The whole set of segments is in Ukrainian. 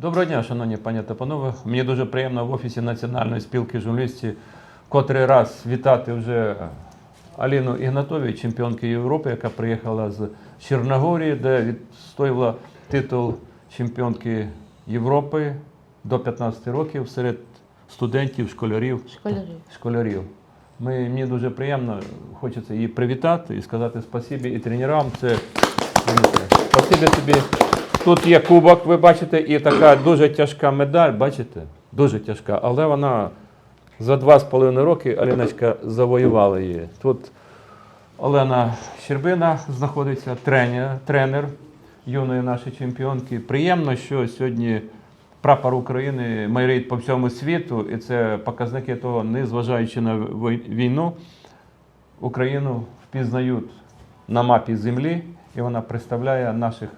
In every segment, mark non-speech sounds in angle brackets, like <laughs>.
Доброго дня, шановні пані та панове. Мені дуже приємно в офісі Національної спілки журналістів котрий раз вітати вже Аліну Ігнатові, чемпіонки Європи, яка приїхала з Чорногорії, де відстоювала титул чемпіонки Європи до 15 років серед студентів, школярів. Школярів. школярів. Ми, мені дуже приємно, хочеться її привітати і сказати спасибі і тренерам. Це спасибі тобі. Тут є кубок, ви бачите, і така дуже тяжка медаль, бачите? Дуже тяжка, але вона за два з половиною роки Аліночка завоювала її. Тут Олена Щербина знаходиться, тренер, тренер юної нашої чемпіонки. Приємно, що сьогодні прапор України майорить по всьому світу, і це показники того, незважаючи на війну, Україну впізнають на мапі землі, і вона представляє наших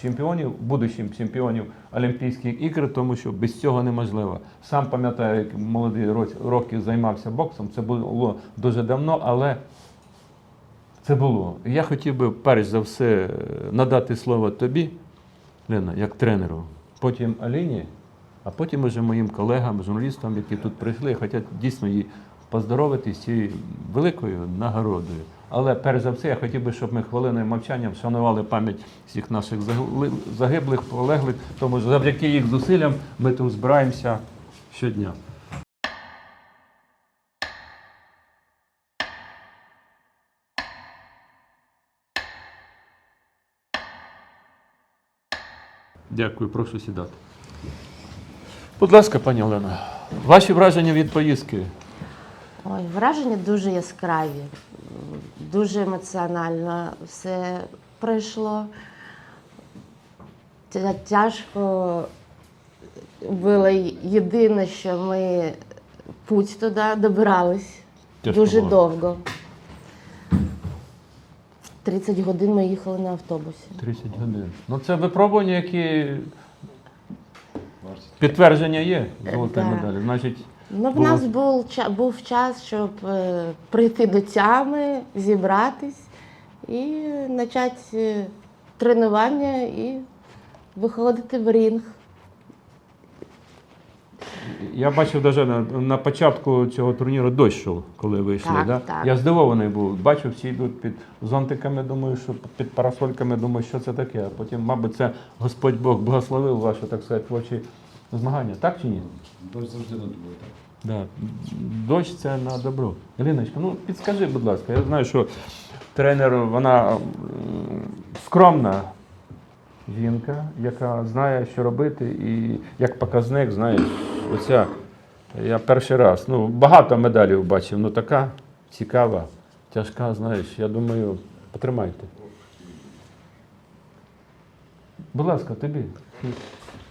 чемпіонів, будущим чемпіонів Олімпійських ігор, тому що без цього неможливо. Сам пам'ятаю, як молоді ро- роки займався боксом. Це було дуже давно, але це було. Я хотів би перш за все е, надати слово тобі, Лена, як тренеру, потім Аліні, а потім уже моїм колегам, журналістам, які тут прийшли, хочуть дійсно її поздоровити з цією великою нагородою. Але перш за все, я хотів би, щоб ми хвилиною мовчання вшанували пам'ять всіх наших загиблих, полеглих, тому що завдяки їх зусиллям ми тут збираємося щодня. Дякую, прошу сідати. Будь ласка, пані Олена, ваші враження від поїздки. Ой, враження дуже яскраві, дуже емоціонально все пройшло. Тяжко було єдине, що ми путь туди добирались Тяжко дуже було. довго. 30 годин ми їхали на автобусі. 30 годин. Ну це випробування, які підтвердження є золотої Так. медалі. Значить, Ну, в нас був, був час, щоб е, прийти до тями, зібратись і почати е, тренування і виходити в рінг. я бачив навіть на, на початку цього турніру дощ коли вийшли. Так, да? так. Я здивований був. Бачив, всі йдуть під зонтиками, думаю, що під парасольками, думаю, що це таке. А потім, мабуть, це Господь Бог благословив ваші, так сказати, творчі змагання. Так чи ні? Дощ завжди на тобою, так? Да. Дощ це на добро. Іриночка, ну підскажи, будь ласка, я знаю, що тренер, вона скромна жінка, яка знає, що робити, і як показник, знаєш, оця. Я перший раз. Ну, багато медалів бачив, ну така цікава, тяжка, знаєш, я думаю, потримайте. Будь ласка, тобі.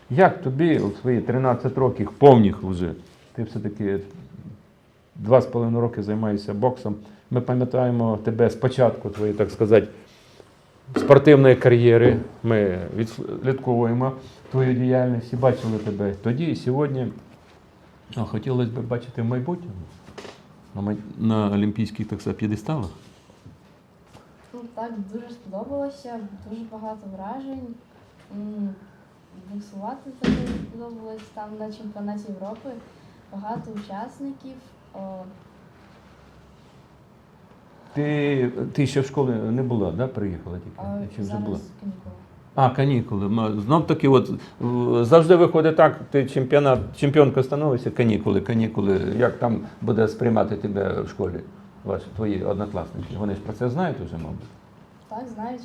Як тобі у свої 13 років повних вже? Ти все-таки два з половиною роки займаєшся боксом. Ми пам'ятаємо тебе спочатку, твоєї, так сказати, спортивної кар'єри. Ми відслідковуємо твою діяльність і бачили тебе тоді і сьогодні. Хотілося б бачити в майбутньому на, май- на олімпійських так сказати, п'єдесталах. Ну так, дуже сподобалося, дуже багато вражень. Буксувати сподобалось там на чемпіонаті Європи. Багато учасників. О, Ти, ти ще в школі не була, да? приїхала тільки? а Чи вже зараз була? канікули. А, канікули. Ма- Знов таки, от в- завжди виходить так, ти чемпіонат, чемпіонка становишся, канікули, канікули. Як там буде сприймати тебе в школі ваші твої однокласники? Вони ж про це знають уже, мабуть. Так, знають.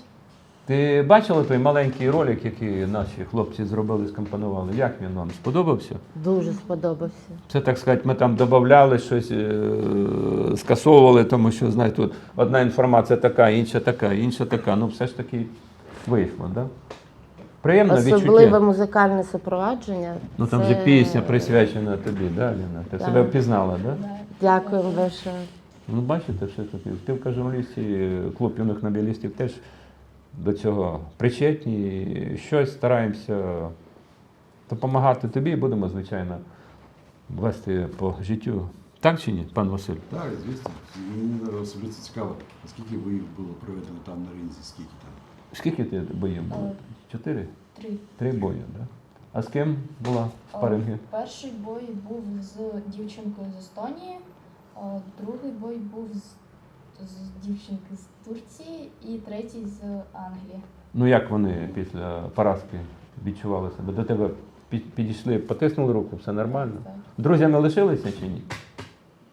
Ти бачила той маленький ролик, який наші хлопці зробили, скомпонували? Як він вам сподобався? Дуже сподобався. Це так сказати, ми там додавали щось, е, скасовували, тому що знаєте, тут одна інформація така, інша така, інша така. Ну, все ж таки вийшло, так? Да? Приємно Особливе відчуття. музикальне супроводження. Ну там Це- же пісня присвячена тобі, да, Ліна? Ти Так. себе впізнала, да? Да. Дякуємо большое. Ну, бачите, все таки. Спілка журналістів, клуб юних нобілістів теж до цього причетні. І Щось стараємося допомагати тобі і будемо, звичайно, вести по життю. Так чи ні, пан Василь? Так, звісно. Мені особисто цікаво, скільки боїв було проведено там на ринзі, скільки там. Скільки ти боїв було? Е, Чотири? Три. Три бої, так? Да? А з ким була в парингі? Е, Перший бой був з дівчинкою з Естонії, е, другий бой був з, з дівчинки з Турції і третій з Англії. Ну як вони після поразки відчували себе? До тебе підійшли, потиснули руку, все нормально? Так, Друзями лишилися чи ні?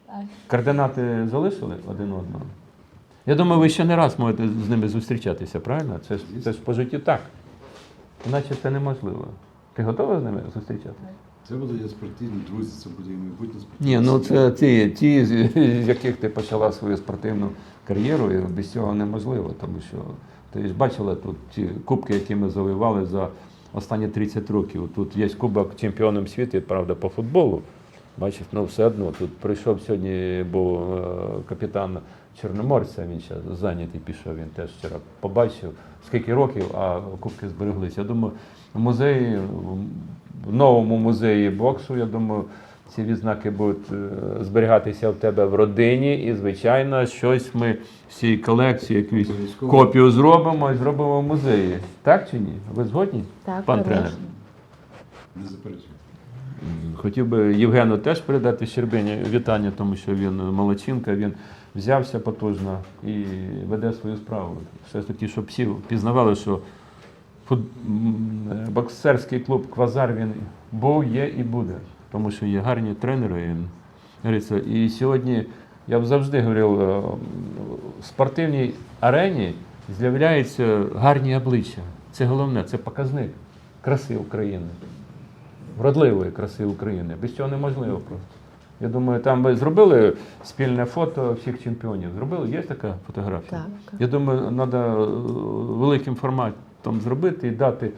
так. Координати залишили один одного? Я думаю, ви ще не раз можете з ними зустрічатися, правильно? Це ж, це ж по житті так. Іначе це неможливо. Ти готова з ними зустрічатися? Це буде спортивні друзі, це буде і майбутні спортивні. Ні, ну це ті, ті, з яких ти почала свою спортивну кар'єру, і без цього неможливо, тому що ти ж бачила тут ті кубки, які ми завоювали за останні 30 років. Тут є кубок чемпіоном світу, правда, по футболу. Бачиш, ну все одно тут прийшов сьогодні, був е, капітан Чорноморця, він зараз зайнятий пішов, він теж вчора побачив, скільки років, а кубки збереглися. Я думаю, музеї, в новому музеї боксу, я думаю, ці відзнаки будуть е, зберігатися в тебе в родині, і, звичайно, щось ми з цієї колекції, якусь копію зробимо і зробимо в музеї. Так чи ні? Ви згодні? Так, Пан конечно. тренер. Не заперечуйте. Хотів би Євгену теж передати Щербині вітання, тому що він молодчинка, він взявся потужно і веде свою справу. Все ж таки, щоб всі пізнавали, що боксерський клуб Квазар він був, є і буде. Тому що є гарні тренери. І сьогодні я б завжди говорив, е, в спортивній арені з'являються гарні обличчя. Це головне, це показник краси України вродливої краси України. Без цього неможливо просто. Я думаю, там би зробили спільне фото всіх чемпіонів. Зробили, є така фотографія? Так. Я думаю, треба великим форматом зробити і дати,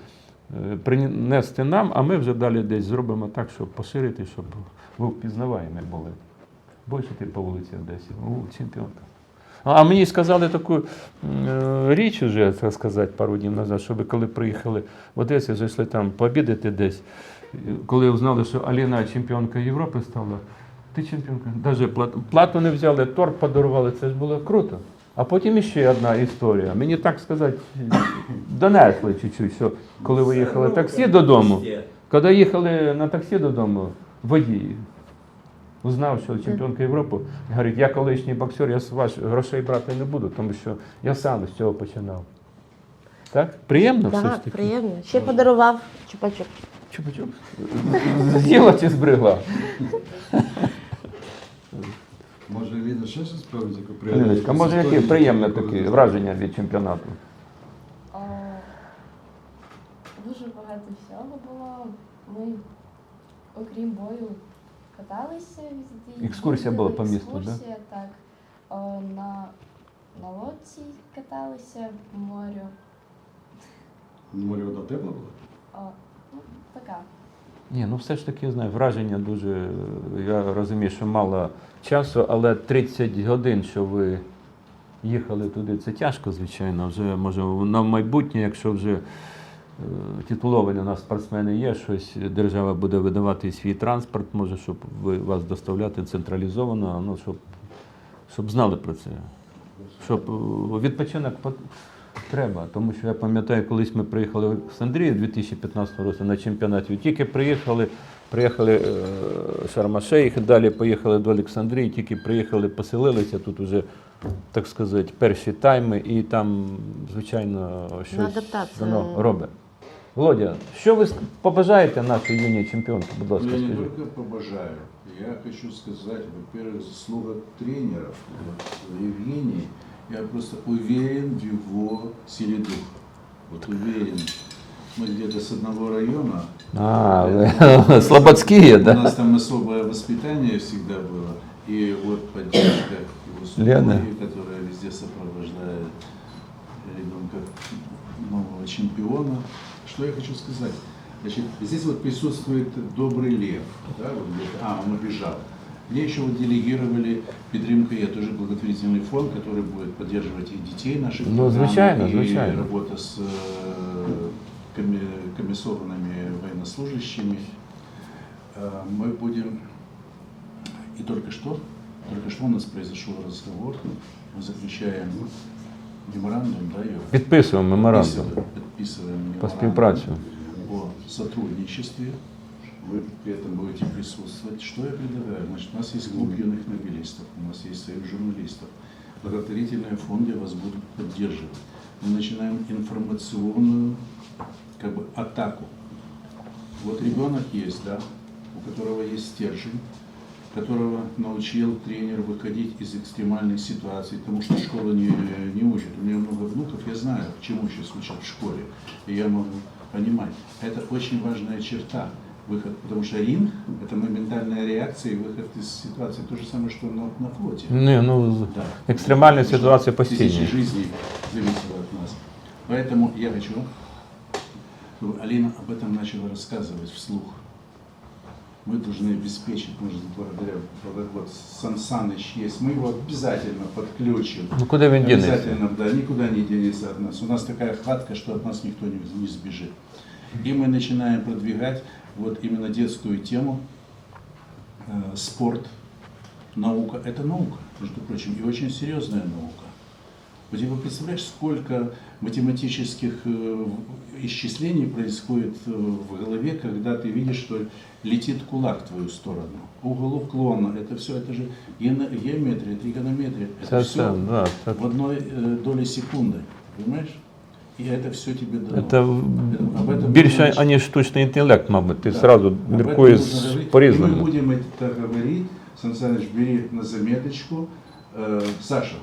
е, принести нам, а ми вже далі десь зробимо так, щоб поширити, щоб ви впізнаваємі були. Ти по вулиці Одесі. О, чемпіонка. А мені сказали таку е, річ уже, так сказати, пару днів назад, щоб коли приїхали в Одесу, зайшли там пообідати десь. Коли узнали, що Аліна чемпіонка Європи стала, ти чемпіонка, навіть плату не взяли, торт подарували, це ж було круто. А потім іще одна історія. Мені так сказати, донесли чуть-чуть, що коли ви їхали таксі додому, коли їхали на таксі додому, водій узнав, що чемпіонка Європи, говорить, я колишній боксер, я з вас грошей брати не буду, тому що я сам з цього починав. Так? Приємно все ж Так, таки? приємно. Ще подарував чупачок. Чупа-чуп. З'їла чи зберегла? Може, Ліна ще щось справить, яку Ліночка, може, які приємні такі враження від чемпіонату? О, дуже багато всього було. Ми, окрім бою, каталися везде. Екскурсія була по місту, да? Екскурсія, так. О, на, на лодці каталися по морю. Морі вода тепла була? О, ну, така. Ні, ну все ж таки, я знаю, враження дуже. Я розумію, що мало часу, але 30 годин, що ви їхали туди, це тяжко, звичайно. Вже може на майбутнє, якщо вже е, титуловані у нас спортсмени є, щось держава буде видавати свій транспорт, може, щоб вас доставляти централізовано, ну щоб, щоб знали про це. Щоб е, відпочинок треба. Тому що я пам'ятаю, колись ми приїхали в Олександрію 2015 року на чемпіонаті. Тільки приїхали, приїхали е, Шарма-Шейх, далі поїхали до Олександрії, тільки приїхали, поселилися тут уже, так сказати, перші тайми, і там, звичайно, щось воно робить. Володя, що ви побажаєте нашій юній чемпіонці? Будь ласка, Ну, я не скажіть. только побожаю. Я хочу сказать, во-первых, заслуга тренеров. Вот Евгений, я просто уверен в его силе духа. Вот уверен. Мы где-то с одного района. А, ви <laughs> слободські, У да? нас там особое воспитание всегда было. И вот поддержка его супруги, которая везде сопровождает ребенка нового чемпиона. Что я хочу сказать? Значит, здесь вот присутствует добрый лев. Да, вот а, он убежал. Мне еще вот делегировали Петренко, я тоже благотворительный фонд, который будет поддерживать и детей наших. Ну, программ, звичайно, и звичайно. работа с э, коми- комиссованными военнослужащими. Э, Мы будем и только что, только что у нас произошел разговор, мы заключаем меморандум, да, Юра? Підписуємо меморандум Подписываем- подписываем по меморандум співпраці. о сотрудничестве. вы при этом будете присутствовать. Что я предлагаю? Значит, у нас есть клуб юных нобелистов, у нас есть союз журналистов. Благотворительные фонды вас будут поддерживать. Мы начинаем информационную как бы, атаку. Вот ребенок есть, да, у которого есть стержень, которого научил тренер выходить из экстремальных ситуаций, потому что школа не, не учит. У меня много внуков, я знаю, чему сейчас учат в школе, и я могу понимать. Это очень важная черта, выход, потому что ринг – это моментальная реакция и выход из ситуации. То же самое, что на, на флоте. Не, ну, Да. екстремальні Потому ситуації что Тысячи постійні. жизней зависело от нас. Поэтому я хочу, чтобы Алина об этом начала рассказывать вслух. Мы должны обеспечить, может, благодаря, вот этот вот Сан Саныч есть, мы его обязательно подключим. Ну куди він дінеться? Обязательно, да, никуда не денется от нас. У нас такая хватка, что от нас никто не, не сбежит. И мы начинаем продвигать вот именно детскую тему, э, спорт, наука. Это наука, между прочим, и очень серьезная наука. Вот ты представляешь, сколько математических э, исчислений происходит э, в голове, когда ты видишь, что летит кулак в твою сторону. Угол уклона, это все, это же геометрия, тригонометрия. Это Це все да, в одной э, доли секунды, понимаешь? И это все тебе дано. це Об этом більше, нужно- аніж штучний інтелект, мабуть. Ти Да. зразу Об этом міркуєш нужно говорить. И мы по-різному. будем это говорить. Сан Саныч, бери на заметочку. Э, Саша,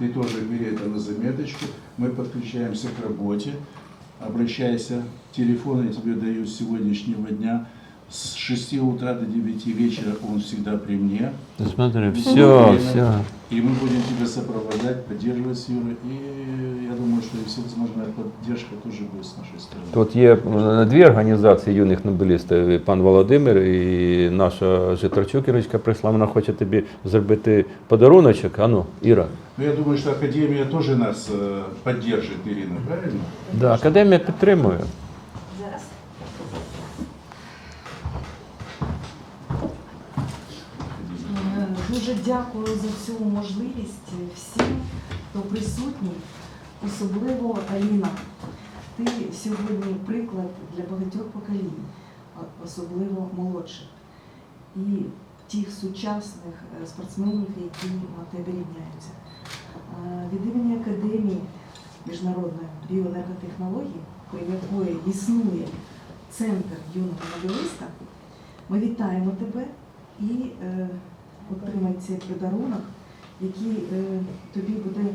ты тоже бери это на заметочку. Мы подключаемся к работе. Обращайся. Телефон я тебе даю с сегодняшнего дня. С 6 утра до 9 вечера он всегда при мне. Смотри, Ну, все, время. все. И мы будем тебя сопровождать, поддерживать с Юрой. И я думаю, что и всевозможная поддержка тоже будет с нашей стороны. Тут є е, дві організації юних нобелістів. І Пан Володимир і наша Житарчук Ірочка прийшла. Вона хоче тобі зробити подаруночок. Ану, Іра. Ну, я думаю, что Академия тоже нас э, поддержит, Ирина, правильно? Да, академія підтримує. Дякую за цю можливість всім, хто присутній, особливо Аліна. Ти сьогодні приклад для багатьох поколінь, особливо молодших, і тих сучасних е, спортсменів, які на тебе рівняються. Е, Від імені Академії міжнародної біоенерготехнологій, при якої існує центр юного нобеліста, ми вітаємо тебе і е, отримай цей подарунок, який е, тобі буде е,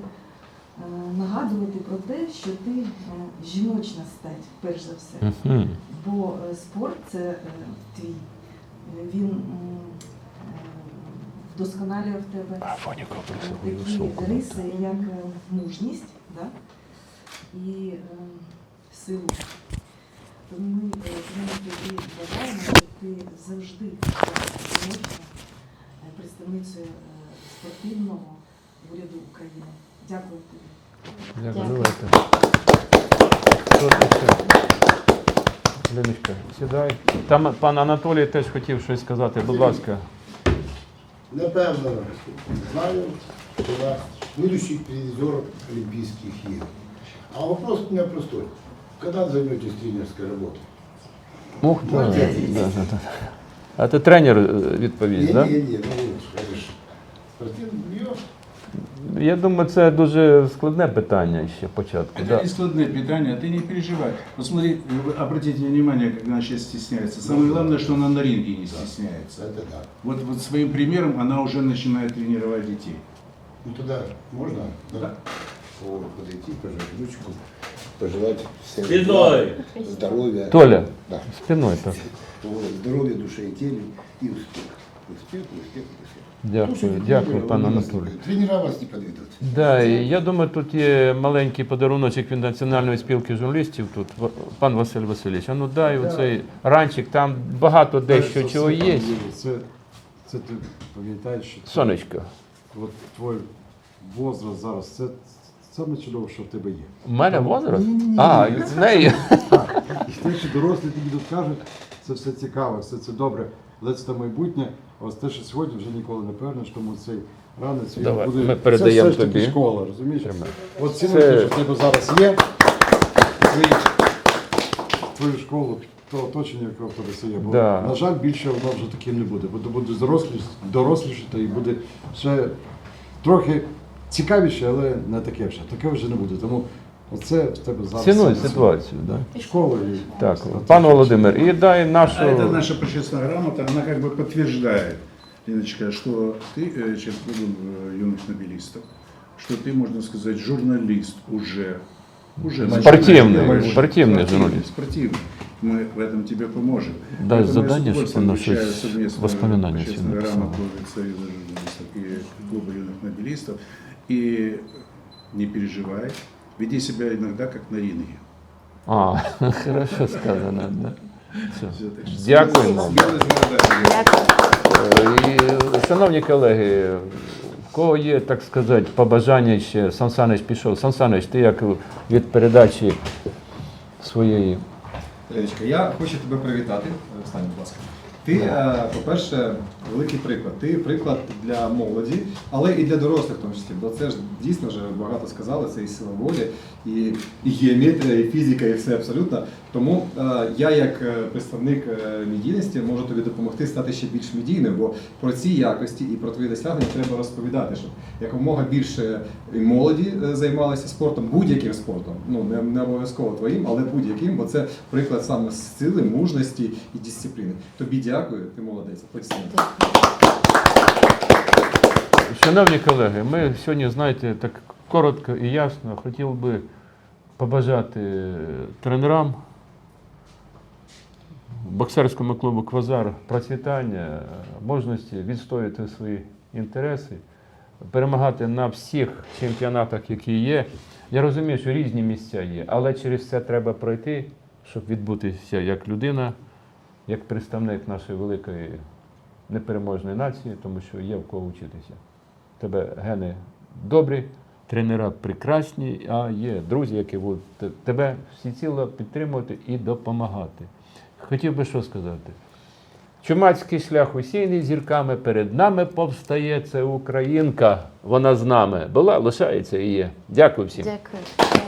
нагадувати про те, що ти е, жіночна стать, перш за все. Бо е, спорт це е, твій. Він е, вдосконалює в тебе такі риси, як е, мужність да? і е, силу. Тому ми тобі бажаємо, щоб ти завжди е, представницею е, спортивного уряду України. Дякую тобі. Дякую, Дякую. давайте. Що? Леночка, сідай. Там пан Анатолій теж хотів щось сказати. Будь ласка. Напевно, знаю, что я будущий призер Олимпийских игр. А вопрос у меня простой. Когда займетесь тренерской работой? Ух, да, да, да, да. А ти тренер е, відповість, так? Не-не-не, ну, это ж спортивный бьет. Я думаю, це дуже складне питання ще початку. Это Да. не складное питание, ты не переживай. Вот смотри, вы обратите внимание, как она сейчас стесняется. Самое главное, что она на ринге не стесняется. Это да. Вот, вот своим примером она уже начинает тренировать детей. Ну тогда можно Да. вот, подойти, пожать ручку, пожелать всем Спиной. здоровья. Толя, Да. спиною так. <laughs> Вот, здоровья душе и теле и успех. Дякую, дякую, тренеры, пан они вас Анатолій. не- Тренера вас не подведут. Да, і я думаю, тут є маленький подаруночок від Національної спілки журналістів. Тут пан Василь Васильович. А ну дай оцей ранчик, там багато дещо чого є. Це, це ти пам'ятаєш, що це- Сонечко, от твій возраст зараз, це саме чудово, що в тебе є. у мене возраст? А, з нею. І те, що дорослі тобі тут кажуть, це все цікаво, все це добре, це майбутнє. Ось те, що сьогодні вже ніколи не певниш, тому цей ранець він Давай, буде. ми передаємо це все ж таки тобі. школа, розумієш? Тримай. От ці Це- що в тебе зараз є, твої- твою школу то оточення, яке в тебе є. Бо, Да. на жаль, більше воно вже таким не буде. Буде, буде доросліш, дорослішати і буде ще трохи цікавіше, але не таке вже. Таке вже не буде. Тому оце в тебе зараз. Цінуй саме ситуацію. Да. І Школа і Так, пан Володимир, і дай нашу. А это наша почестная грамота, она как бы подтверждает, Леночка, что ты э, член клуба э, юных нобелистов, что ты, можно сказать, журналист уже. уже Спортивный, начинаешь. спортивный журналист. Спортивный. Мы в этом тебе поможем. Дай Поэтому я задание, с удовольствием чтобы оно вручаю щось- совместную воспоминания почестную себе написало. грамоту от Союза журналистов и клуба юных нобелистов. И не переживай, веди себя иногда как на ринге. А, <laughs> хорошо сказано. Да. Дякуємо. І, шановні колеги, в кого є, так сказати, побажання ще, Сан Санич пішов. Сан ти як від передачі своєї. Леночка, я хочу тебе привітати. Встань, будь ласка. Ти, е, по-перше, великий приклад. Ти приклад для молоді, але і для дорослих в тому числі. Бо це ж дійсно вже багато сказали, це і сила волі, і, і геометрія, і фізика, і все абсолютно. Тому е, я, як е, представник е, медійності, можу тобі допомогти стати ще більш медійним, бо про ці якості і про твої досягнення треба розповідати, щоб якомога більше молоді е, займалися спортом, будь-яким спортом. Ну не, не обов'язково твоїм, але будь-яким, бо це приклад саме сили, мужності і дисципліни. Тобі дякую, ти молодець. Постійно. Шановні колеги, ми сьогодні, знаєте, так коротко і ясно хотів би побажати тренерам боксерському клубу Квазар процвітання, можливості відстояти свої інтереси, перемагати на всіх чемпіонатах, які є. Я розумію, що різні місця є, але через це треба пройти, щоб відбутися як людина, як представник нашої великої непереможної нації, тому що є в кого вчитися. Тебе гени добрі, тренера прекрасні, а є друзі, які будуть те- тебе всіціло підтримувати і допомагати. Хотів би що сказати. Чумацький шлях усійний зірками перед нами повстає. Це Українка. Вона з нами була, лишається і є. Дякую всім. Дякую.